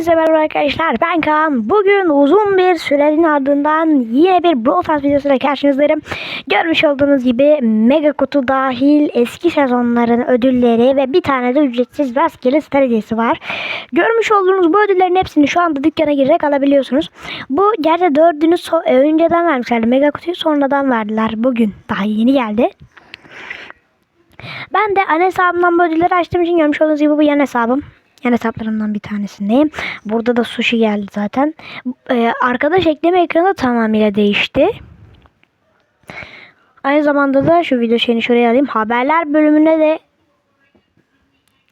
Herkese merhaba arkadaşlar ben Kaan. Bugün uzun bir sürenin ardından yine bir Brawl Stars videosuyla karşınızdayım. Görmüş olduğunuz gibi mega kutu dahil eski sezonların ödülleri ve bir tane de ücretsiz rastgele star hediyesi var. Görmüş olduğunuz bu ödüllerin hepsini şu anda dükkana girerek alabiliyorsunuz. Bu gerçi dördünü so- e, önceden vermişlerdi. Mega kutuyu sonradan verdiler. Bugün daha yeni geldi. Ben de ana hesabımdan bu ödülleri açtığım için görmüş olduğunuz gibi bu yan hesabım. Yan hesaplarımdan bir tanesindeyim. Burada da sushi geldi zaten. Ee, arkadaş ekleme ekranı tamamıyla değişti. Aynı zamanda da şu video şeyini şuraya alayım. Haberler bölümüne de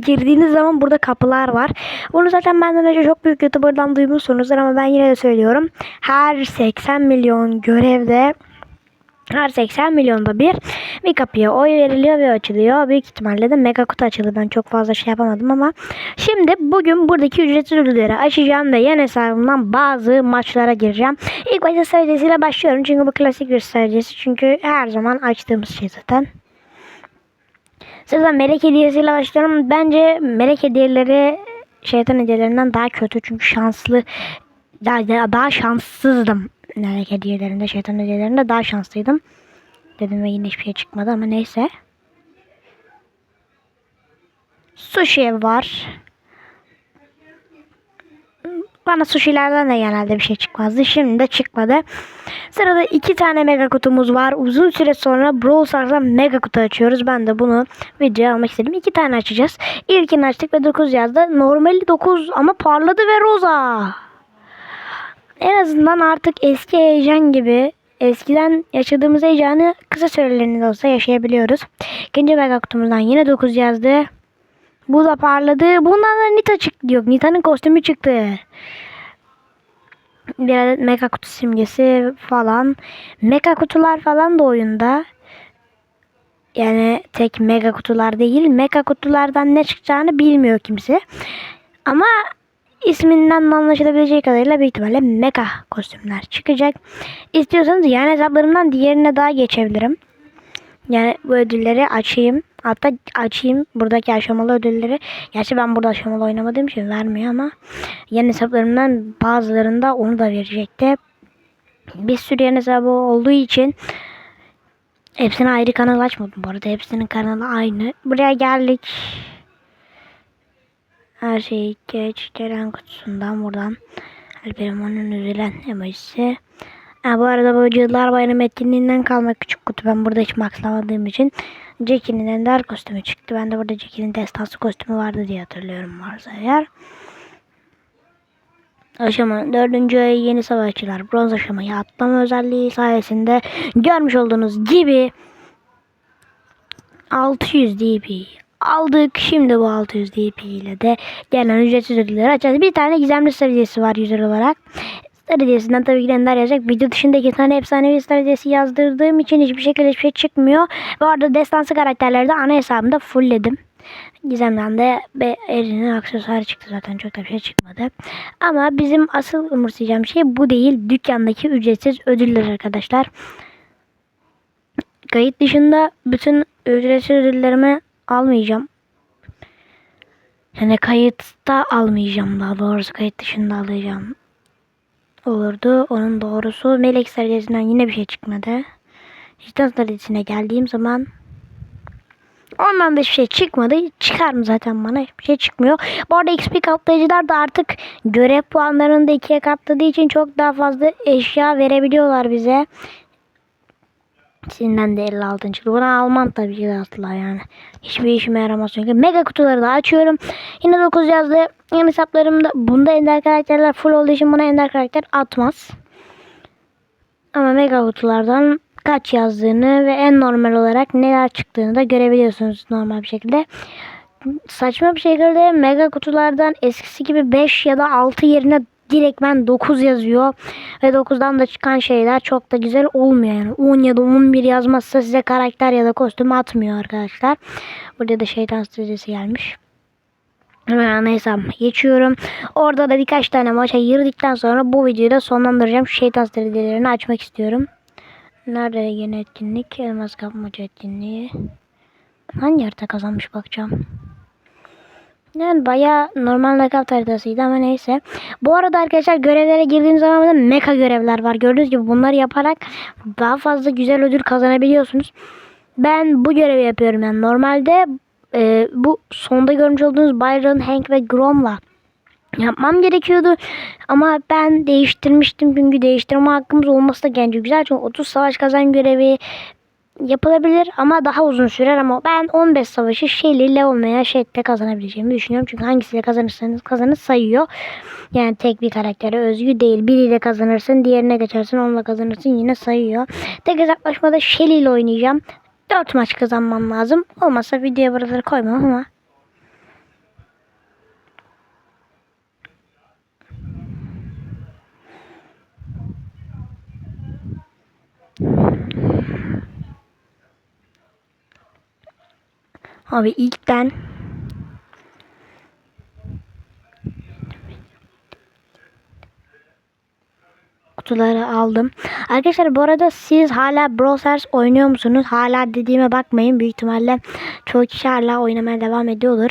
girdiğiniz zaman burada kapılar var. Bunu zaten benden önce çok büyük YouTuber'dan duymuşsunuzdur ama ben yine de söylüyorum. Her 80 milyon görevde her 80 milyonda bir bir kapıya oy veriliyor ve açılıyor. Büyük ihtimalle de mega kutu açıldı. Ben çok fazla şey yapamadım ama şimdi bugün buradaki ücretsiz ödülleri açacağım ve yan hesabımdan bazı maçlara gireceğim. İlk başta seviyesiyle başlıyorum. Çünkü bu klasik bir seviyesi. Çünkü her zaman açtığımız şey zaten. Sıradan melek hediyesiyle başlıyorum. Bence melek hediyeleri şeytan hediyelerinden daha kötü. Çünkü şanslı daha, daha şanssızdım. Melek hediyelerinde, şeytan hediyelerinde daha şanslıydım. Dedim ve yine hiçbir şey çıkmadı ama neyse. Sushi var. Bana sushilerden de genelde bir şey çıkmazdı. Şimdi de çıkmadı. Sırada iki tane mega kutumuz var. Uzun süre sonra Brawl Stars'dan mega kutu açıyoruz. Ben de bunu videoya almak istedim. İki tane açacağız. İlkini açtık ve 9 yazdı. Normali 9 ama parladı ve roza. En azından artık eski heyecan gibi eskiden yaşadığımız heyecanı kısa sürelerinde olsa yaşayabiliyoruz. İkinci kutumuzdan yine 9 yazdı. Bu da parladı. Bundan da Nita çıktı yok. Nita'nın kostümü çıktı. Bir adet mega kutu simgesi falan. Mega kutular falan da oyunda. Yani tek mega kutular değil. Mega kutulardan ne çıkacağını bilmiyor kimse. Ama isminden de anlaşılabileceği kadarıyla büyük ihtimalle mega kostümler çıkacak. İstiyorsanız yani hesaplarımdan diğerine daha geçebilirim. Yani bu ödülleri açayım. Hatta açayım buradaki aşamalı ödülleri. Gerçi ben burada aşamalı oynamadığım için vermiyor ama yeni hesaplarımdan bazılarında onu da verecekti. Bir sürü yeni hesabı olduğu için hepsine ayrı kanal açmadım. Bu arada hepsinin kanalı aynı. Buraya geldik. Her şeyi geç. Gelen kutusundan buradan. Alper'in onun üzülen emojisi. Ha, bu arada bu Cadılar Bayramı etkinliğinden kalma küçük kutu. Ben burada hiç maxlamadığım için Jackie'nin ender kostümü çıktı. Ben de burada Jackie'nin destansı kostümü vardı diye hatırlıyorum varsa eğer. Aşama dördüncü ay yeni savaşçılar bronz aşamayı atlama özelliği sayesinde görmüş olduğunuz gibi 600 DP aldık. Şimdi bu 600 DP ile de gelen ücretsiz ödülleri açacağız. Bir tane gizemli seviyesi var yüzler olarak. Star tabii ki de ender yazacak. Video dışında iki tane efsanevi star yazdırdığım için hiçbir şekilde hiçbir şey çıkmıyor. Bu arada destansı karakterleri de ana hesabımda fullledim. Gizemden de be, elinin aksesuarı çıktı zaten çok da bir şey çıkmadı. Ama bizim asıl umursayacağım şey bu değil. Dükkandaki ücretsiz ödüller arkadaşlar. Kayıt dışında bütün ücretsiz ödüllerimi almayacağım. Yani kayıtta almayacağım daha doğrusu kayıt dışında alacağım olurdu. Onun doğrusu melek serisinden yine bir şey çıkmadı. İşte serisiine geldiğim zaman ondan da hiçbir şey çıkmadı. Çıkar mı zaten bana? Hiçbir şey çıkmıyor. Bu arada XP katlayıcılar da artık görev puanlarını da ikiye katladığı için çok daha fazla eşya verebiliyorlar bize. Şimdiden de 56. Bunu almam tabii ki asla yani. Hiçbir işime yaramaz çünkü. Mega kutuları da açıyorum. Yine 9 yazdı. Yani hesaplarımda bunda ender karakterler full olduğu için buna ender karakter atmaz. Ama mega kutulardan kaç yazdığını ve en normal olarak neler çıktığını da görebiliyorsunuz normal bir şekilde. Saçma bir şekilde mega kutulardan eskisi gibi 5 ya da 6 yerine direkt ben 9 yazıyor. Ve 9'dan da çıkan şeyler çok da güzel olmuyor. Yani 10 ya da 11 yazmazsa size karakter ya da kostüm atmıyor arkadaşlar. Burada da şeytan stratejisi gelmiş. Hesabıma geçiyorum. Orada da birkaç tane maça girdikten sonra bu videoyu da sonlandıracağım. Şeytan stratejilerini açmak istiyorum. Nerede yeni etkinlik? Elmas kapmaca etkinliği. Hangi harita kazanmış bakacağım. Yani bayağı normal nakavt haritasıydı ama neyse. Bu arada arkadaşlar görevlere girdiğiniz zaman da meka görevler var. Gördüğünüz gibi bunları yaparak daha fazla güzel ödül kazanabiliyorsunuz. Ben bu görevi yapıyorum yani. Normalde e, bu sonda görmüş olduğunuz Byron, Hank ve Grom'la yapmam gerekiyordu. Ama ben değiştirmiştim çünkü değiştirme hakkımız olması da bence güzel. Çünkü 30 savaş kazan görevi yapılabilir ama daha uzun sürer ama ben 15 savaşı Shelly, Leon veya Shet'te kazanabileceğimi düşünüyorum. Çünkü hangisiyle kazanırsanız kazanır sayıyor. Yani tek bir karaktere özgü değil. Biriyle kazanırsın, diğerine geçersin, onunla kazanırsın yine sayıyor. Tek hesaplaşmada Shelly ile oynayacağım. 4 maç kazanmam lazım. Olmazsa videoya buraları koymam ama Abi ilkten kutuları aldım. Arkadaşlar bu arada siz hala Brawl Stars oynuyor musunuz? Hala dediğime bakmayın. Büyük ihtimalle çoğu kişi hala oynamaya devam ediyordur.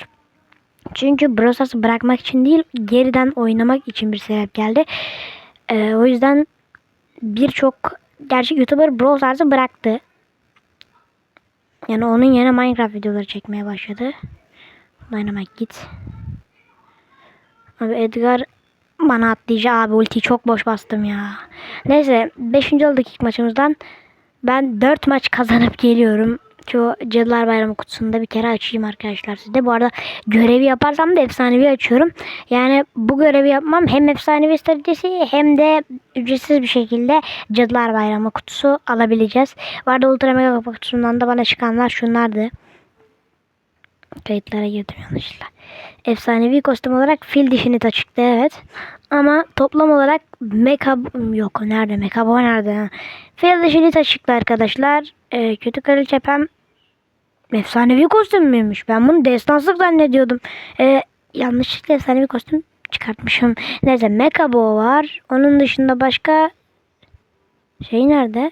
Çünkü Brawl Stars'ı bırakmak için değil geriden oynamak için bir sebep geldi. Ee, o yüzden birçok gerçek YouTuber Brawl Stars'ı bıraktı. Yani onun yerine Minecraft videoları çekmeye başladı. Dynamite git. Abi Edgar bana atlayacak abi ultiyi çok boş bastım ya. Neyse 5. olduk ilk maçımızdan. Ben 4 maç kazanıp geliyorum. Şu Cadılar Bayramı kutusunda bir kere açayım arkadaşlar size. Bu arada görevi yaparsam da efsanevi açıyorum. Yani bu görevi yapmam hem efsanevi stratejisi hem de ücretsiz bir şekilde Cadılar Bayramı kutusu alabileceğiz. Bu arada Ultra Mega kutusundan da bana çıkanlar şunlardı. Kayıtlara girdim yanlışlıkla. Efsanevi kostüm olarak fil dişini de çıktı evet. Ama toplam olarak meka yok nerede meka bu nerede? Fil dişini de çıktı arkadaşlar. Ee, kötü kraliçe pem efsanevi kostüm müymüş? Ben bunu destanslık zannediyordum. Ee, yanlışlıkla efsanevi kostüm çıkartmışım. Neyse meka bu var. Onun dışında başka şey nerede?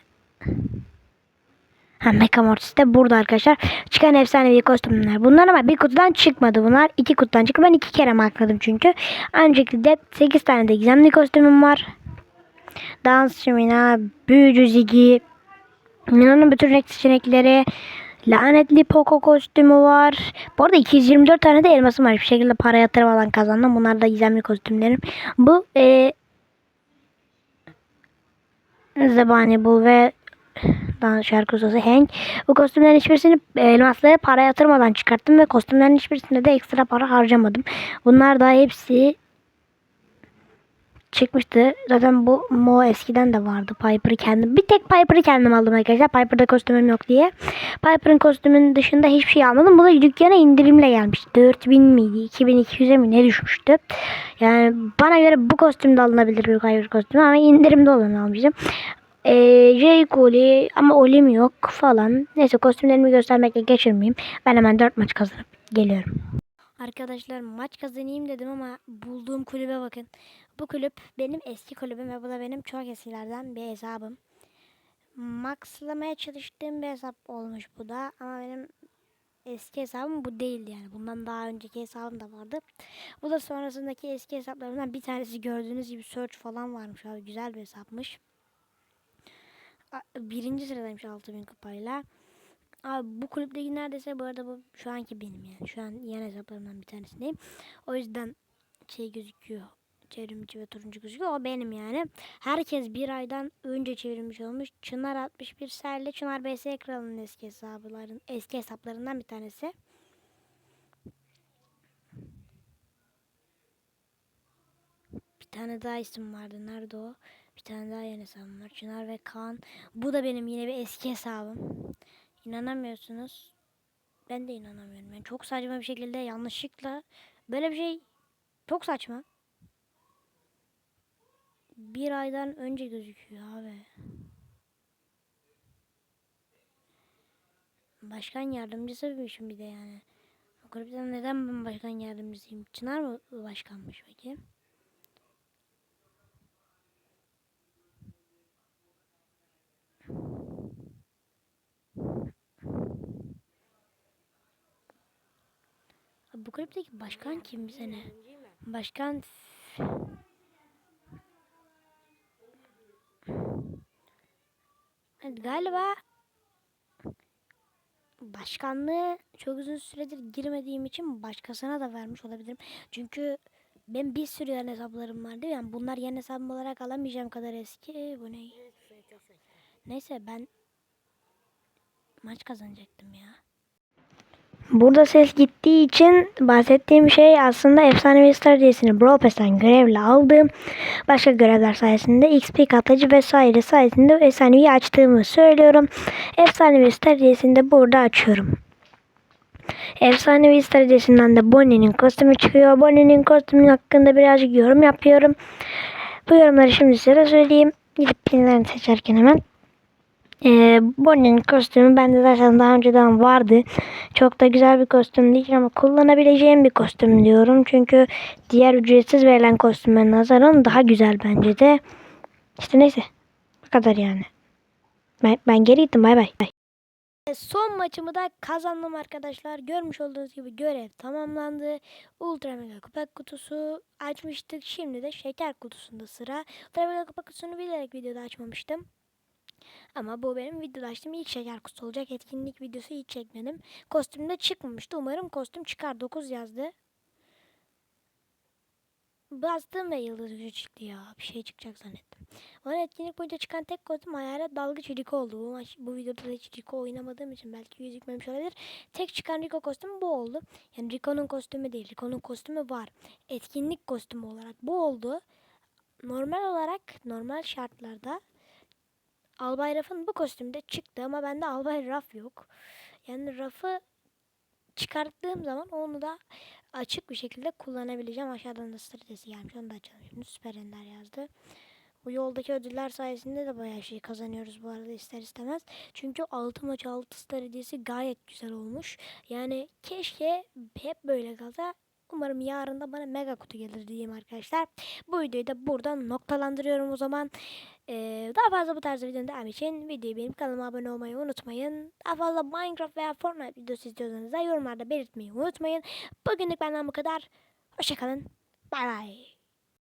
Ha Mecha Mortis de burada arkadaşlar. Çıkan efsanevi kostümler. Bunlar ama bir kutudan çıkmadı bunlar. iki kutudan çıktı. Ben iki kere makladım çünkü. Aynı şekilde 8 tane de gizemli kostümüm var. Dansçı Mina, Büyücü Ziggy, Mina'nın bütün renk seçenekleri, lanetli Poco kostümü var. Bu arada 224 tane de elmasım var. Bir şekilde para yatırmadan kazandım. Bunlar da gizemli kostümlerim. Bu e, Zebani Bul ve Dan şarkı ustası Hank. Bu kostümlerin hiçbirisini elmaslara para yatırmadan çıkarttım ve kostümlerin hiçbirisinde de ekstra para harcamadım. Bunlar da hepsi çıkmıştı. Zaten bu Mo eskiden de vardı. Piper'ı kendim. Bir tek Piper'ı kendim aldım arkadaşlar. Piper'da kostümüm yok diye. Piper'ın kostümünün dışında hiçbir şey almadım. Bu da dükkana indirimle gelmişti. 4000 miydi? 2200'e mi ne düşmüştü? Yani bana göre bu kostüm de alınabilir bir Piper kostümü ama indirimde olanı almıştım. Ee, J. Cole ama Olim yok falan. Neyse kostümlerimi göstermekle geçirmeyeyim. Ben hemen 4 maç kazanıp geliyorum. Arkadaşlar maç kazanayım dedim ama bulduğum kulübe bakın. Bu kulüp benim eski kulübüm ve bu da benim çok eskilerden bir hesabım. Maxlamaya çalıştığım bir hesap olmuş bu da ama benim eski hesabım bu değildi yani. Bundan daha önceki hesabım da vardı. Bu da sonrasındaki eski hesaplarımdan bir tanesi gördüğünüz gibi search falan varmış abi. Güzel bir hesapmış birinci sıradaymış 6000 kupayla. Abi bu kulüpteki neredeyse bu arada bu şu anki benim yani. Şu an yan hesaplarımdan bir tanesindeyim. O yüzden şey gözüküyor. Çevrimci ve turuncu gözüküyor. O benim yani. Herkes bir aydan önce çevrilmiş olmuş. Çınar 61 Serle Çınar BS Kralı'nın eski hesapların eski hesaplarından bir tanesi. Bir tane daha isim vardı. Nerede o? Bir tane daha yeni hesabım var. Çınar ve Kaan. Bu da benim yine bir eski hesabım. İnanamıyorsunuz. Ben de inanamıyorum. Yani çok saçma bir şekilde yanlışlıkla böyle bir şey çok saçma. Bir aydan önce gözüküyor abi. Başkan yardımcısıymışım bir de yani. Kulüpten neden ben başkan yardımcısıyım? Çınar mı başkanmış peki? bu kulüpteki başkan kim bize ne? Başkan Evet, galiba başkanlığı çok uzun süredir girmediğim için başkasına da vermiş olabilirim. Çünkü ben bir sürü yan hesaplarım vardı. Yani bunlar yan hesabım olarak alamayacağım kadar eski. Bu ne? Neyse ben maç kazanacaktım ya. Burada ses gittiği için bahsettiğim şey aslında Efsanevi Stratejisi'ni Brawl Pass'ten görevle aldığım başka görevler sayesinde XP katlayıcı vesaire sayesinde Efsanevi'yi açtığımı söylüyorum. Efsanevi Stratejisi'ni de burada açıyorum. Efsanevi Stratejisi'nden de Bonnie'nin kostümü çıkıyor. Bonnie'nin kostümü hakkında birazcık yorum yapıyorum. Bu yorumları şimdi size söyleyeyim. Gidip seçerken hemen. Ee, Bonnie'nin kostümü bende zaten daha önceden vardı. Çok da güzel bir kostüm değil ama kullanabileceğim bir kostüm diyorum. Çünkü diğer ücretsiz verilen kostüme nazaran daha güzel bence de. İşte neyse. Bu kadar yani. Ben, ben geri gittim. Bay bay. Son maçımı da kazandım arkadaşlar. Görmüş olduğunuz gibi görev tamamlandı. Ultra Mega Kupak kutusu açmıştık. Şimdi de şeker kutusunda sıra. Ultra Mega Kupak kutusunu bilerek videoda açmamıştım. Ama bu benim videoda açtığım ilk şeker kutusu olacak. Etkinlik videosu hiç çekmedim. Kostüm de çıkmamıştı. Umarım kostüm çıkar. 9 yazdı. Bastım ve yıldız gücü çıktı ya. Bir şey çıkacak zannettim. Bana etkinlik boyunca çıkan tek kostüm hayalet dalgıç Rico oldu. Bu, bu videoda da hiç Rico oynamadığım için belki gözükmemiş olabilir. Tek çıkan Rico kostümü bu oldu. Yani Rico'nun kostümü değil. Rico'nun kostümü var. Etkinlik kostümü olarak bu oldu. Normal olarak normal şartlarda Albay Raf'ın bu kostümde çıktı ama bende Albay Raf yok. Yani Raf'ı çıkarttığım zaman onu da açık bir şekilde kullanabileceğim. Aşağıdan da stratejisi gelmiş. Onu da açalım şimdi. Süper Ender yazdı. Bu yoldaki ödüller sayesinde de bayağı şey kazanıyoruz bu arada ister istemez. Çünkü 6 maç 6 stratejisi gayet güzel olmuş. Yani keşke hep böyle kalsa. Umarım yarın da bana mega kutu gelir diyeyim arkadaşlar. Bu videoyu da buradan noktalandırıyorum o zaman. Ee, daha fazla bu tarz videonun devam için videoyu beğenip kanalıma abone olmayı unutmayın. Daha fazla Minecraft veya Fortnite videosu istiyorsanız da yorumlarda belirtmeyi unutmayın. Bugünlük benden bu kadar. Hoşçakalın. Bay bay.